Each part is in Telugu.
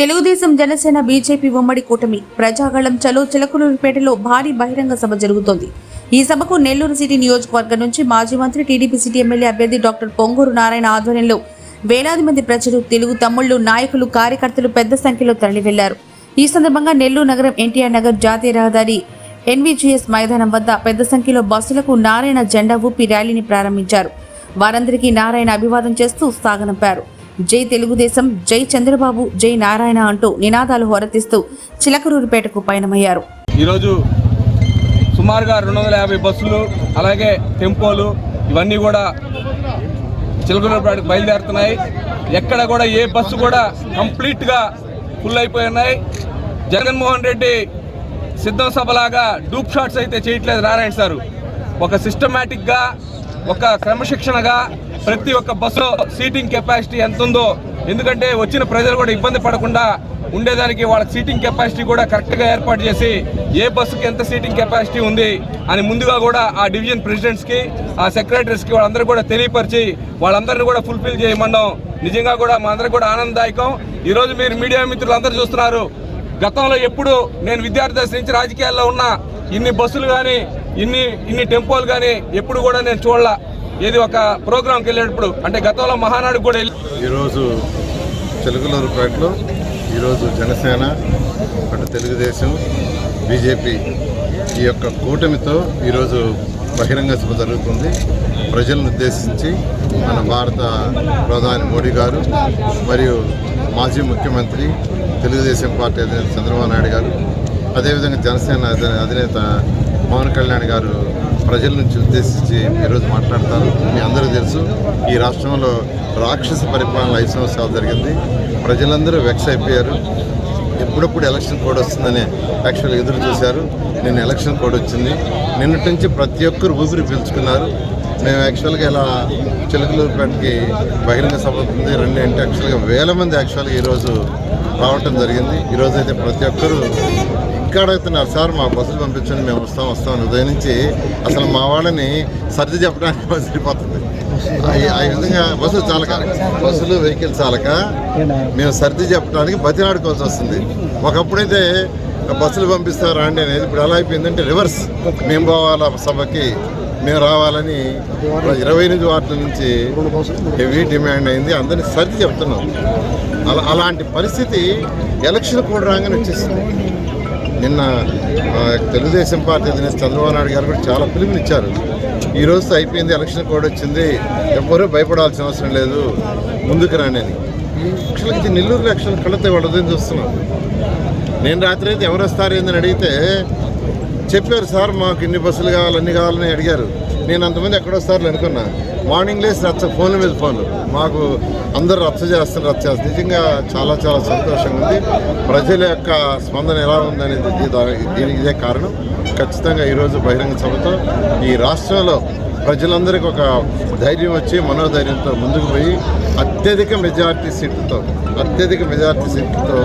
తెలుగుదేశం జనసేన బీజేపీ ఉమ్మడి కూటమి ప్రజాగళం చలో చిలకలూరుపేటలో భారీ బహిరంగ సభ జరుగుతోంది. ఈ సభకు నెల్లూరు సిటీ నియోజకవర్గం నుంచి మాజీ మంత్రి టీడీపీ సిటీ ఎమ్మెల్యే అభ్యర్థి డాక్టర్ పొంగూరు నారాయణ ఆధ్వర్యంలో వేలాది మంది ప్రజలు తెలుగు తమ్ముళ్ళు నాయకులు కార్యకర్తలు పెద్ద సంఖ్యలో తరలి వెళ్ళారు ఈ సందర్భంగా నెల్లూరు నగరం ఎన్టీఆర్ నగర్ జాతీయ రహదారి ఎన్విజిఎస్ మైదానం వద్ద పెద్ద సంఖ్యలో బస్సులకు నారాయణ జెండా ఊపి ర్యాలీని ప్రారంభించారు. వారందరికీ నారాయణ అభివాదం చేస్తూ సాగనంపారు. జై తెలుగుదేశం జై చంద్రబాబు జై నారాయణ అంటూ నినాదాలు హోరెత్తిస్తూ చిలకరూరుపేటకు పయనమయ్యారు. ఈరోజు సుమారుగా రెండు వందల యాభై బస్సులు అలాగే టెంపోలు ఇవన్నీ కూడా చిలకలూరుపేటకు బయలుదేరుతున్నాయి. ఎక్కడ కూడా ఏ బస్సు కూడా కంప్లీట్గా ఫుల్ అయిపోయి ఉన్నాయి. జగన్మోహన్ రెడ్డి సిద్ధం సభలాగా డూప్ షాట్స్ అయితే చేయట్లేదు నారాయణ సారు. ఒక సిస్టమేటిక్గా ఒక క్రమశిక్షణగా ప్రతి ఒక్క బస్సులో సీటింగ్ కెపాసిటీ ఎంత ఉందో ఎందుకంటే వచ్చిన ప్రజలు కూడా ఇబ్బంది పడకుండా ఉండేదానికి వాళ్ళ సీటింగ్ కెపాసిటీ కూడా కరెక్ట్గా ఏర్పాటు చేసి ఏ బస్సుకి ఎంత సీటింగ్ కెపాసిటీ ఉంది అని ముందుగా కూడా ఆ డివిజన్ ప్రెసిడెంట్స్కి ఆ సెక్రటరీస్కి వాళ్ళందరూ కూడా తెలియపరిచి వాళ్ళందరినీ కూడా ఫుల్ఫిల్ చేయమండం నిజంగా కూడా మా అందరికి కూడా ఆనందదాయకం. ఈరోజు మీరు మీడియా మిత్రులు అందరూ చూస్తున్నారు. గతంలో ఎప్పుడు నేను విద్యార్థి దశ నుంచి రాజకీయాల్లో ఉన్న ఇన్ని బస్సులు కానీ ఇన్ని ఇన్ని టెంపోలు కానీ ఎప్పుడు కూడా నేను చూడలా. ఇది ఒక ప్రోగ్రాంకి వెళ్ళేటప్పుడు అంటే గతంలో మహానాడు కూడా వెళ్ళి ఈరోజు చిలకలూరుపేటలో ఈరోజు జనసేన అటు తెలుగుదేశం బీజేపీ ఈ యొక్క కూటమితో ఈరోజు బహిరంగ సభ జరుగుతుంది. ప్రజలను ఉద్దేశించి మన భారత ప్రధాని మోడీ గారు మరియు మాజీ ముఖ్యమంత్రి తెలుగుదేశం పార్టీ అధినేత చంద్రబాబు నాయుడు గారు అదేవిధంగా జనసేన అధి- అధినేత పవన్ కళ్యాణ్ గారు ప్రజల నుంచి ఉద్దేశించి ఈరోజు మాట్లాడతారు. మీ అందరికీ తెలుసు ఈ రాష్ట్రంలో రాక్షస పరిపాలన ఐదు సంవత్సరాలు జరిగింది. ప్రజలందరూ వెక్స్ అయిపోయారు. ఎప్పుడప్పుడు ఎలక్షన్ కోడ్ వస్తుందని యాక్చువల్ ఎదురు చూశారు. నిన్న ఎలక్షన్ కోడ్ వచ్చింది. నిన్నటి నుంచి ప్రతి ఒక్కరు ఊపిరి పీల్చుకున్నారు. మేము యాక్చువల్గా ఇలా చిలకలూరుపేటకి బహిరంగ సభ ఉంది. రెండు అంటే యాక్చువల్గా వేల మంది యాక్చువల్గా ఈరోజు రావటం జరిగింది. ఈరోజు అయితే ప్రతి ఒక్కరూ అడుగుతున్నారు సార్ మా బస్సులు పంపించండి మేము వస్తాం వస్తాం ఉదయం నుంచి అసలు మా వాళ్ళని సర్ది చెప్పడానికి బస్సు ఆ- ఆ విధంగా బస్సులు చాలక బస్సులు వెహికల్ చాలక మేము సర్ది చెప్పడానికి బతిలాడుకోవాల్సి వస్తుంది. ఒకప్పుడైతే బస్సులు పంపిస్తారా అండి అనేది ఇప్పుడు ఎలా అయిపోయిందంటే రివర్స్. మేము పోవాలా సభకి మేము రావాలని ఇరవై ఎనిమిది వార్డుల నుంచి హెవీ డిమాండ్ అయింది. అందరినీ సర్ది చెప్తున్నాం. అలా అలాంటి పరిస్థితి ఎలక్షన్ కూడా రాగానే వచ్చేసింది. నిన్న తెలుగుదేశం పార్టీ అధినేత చంద్రబాబు నాయుడు గారు కూడా చాలా పిలుపునిచ్చారు. ఈ రోజుతో అయిపోయింది ఎలక్షన్ కోడ్ వచ్చింది ఎవ్వరూ భయపడాల్సిన అవసరం లేదు ముందుకు రాని అని. యాక్చువల్గా నెల్లూరు ఎలక్షన్ కళ్ళతో వాళ్ళదని చూస్తున్నాం నేను రాత్రి అయితే ఎవరు వస్తారు ఏందని అడిగితే చెప్పారు సార్ మాకు ఇన్ని బస్సులు కావాలి అన్ని కావాలని అడిగారు. నేను అంతమంది ఎక్కడ వస్తారని అనుకున్నా. మార్నింగ్ లేసి రచ్చ ఫోన్ల మీద ఫోన్లు మాకు అందరూ రచ్చ చేస్తారు రచ్చ చేస్తారు నిజంగా చాలా చాలా సంతోషంగా ఉంది. ప్రజల యొక్క స్పందన ఎలా ఉందనేది దీనికి ఇదే కారణం. ఖచ్చితంగా ఈరోజు బహిరంగ సభతో ఈ రాష్ట్రంలో ప్రజలందరికీ ఒక ధైర్యం వచ్చి మనోధైర్యంతో ముందుకు పోయి అత్యధిక మెజార్టీ సీట్లతో అత్యధిక మెజార్టీ సీట్లతో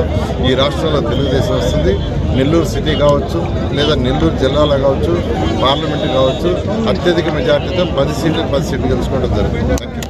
ఈ రాష్ట్రంలో తెలుగుదేశం వస్తుంది. నెల్లూరు సిటీ కావచ్చు లేదా నెల్లూరు జిల్లాలో కావచ్చు పార్లమెంటు కావచ్చు అత్యధిక మెజార్టీతో పది సీట్లు పది సీట్లు గెలుచుకోవడం జరుగుతుంది.